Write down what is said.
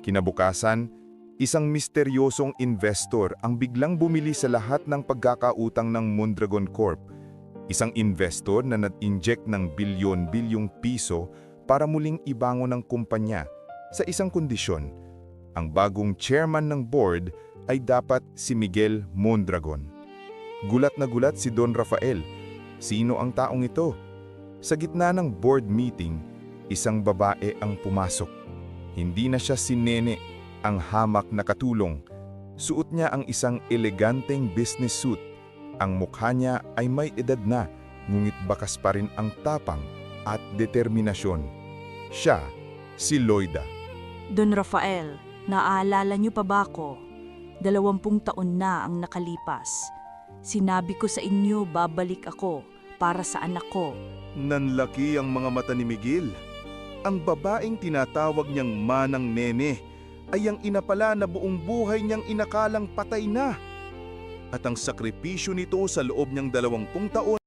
Kinabukasan, isang misteryosong investor ang biglang bumili sa lahat ng pagkakautang ng Mondragon Corp. Isang investor na nag-inject ng bilyon-bilyong piso para muling ibangon ang kumpanya sa isang kondisyon. Ang bagong chairman ng board ay dapat si Miguel Mondragon. Gulat na gulat si Don Rafael. Sino ang taong ito? Sa gitna ng board meeting, isang babae ang pumasok. Hindi na siya si Nene, ang hamak na katulong. Suot niya ang isang eleganteng business suit. Ang mukha niya ay may edad na, ngunit bakas pa rin ang tapang at determinasyon. Siya, si Loida. Don Rafael, naaalala niyo pa ba ako? Dalawampung taon na ang nakalipas. Sinabi ko sa inyo babalik ako para sa anak ko. Nanlaki ang mga mata ni Miguel. Ang babaeng tinatawag niyang manang nene ay ang inapala na buong buhay niyang inakalang patay na. At ang sakripisyo nito sa loob niyang dalawampung taon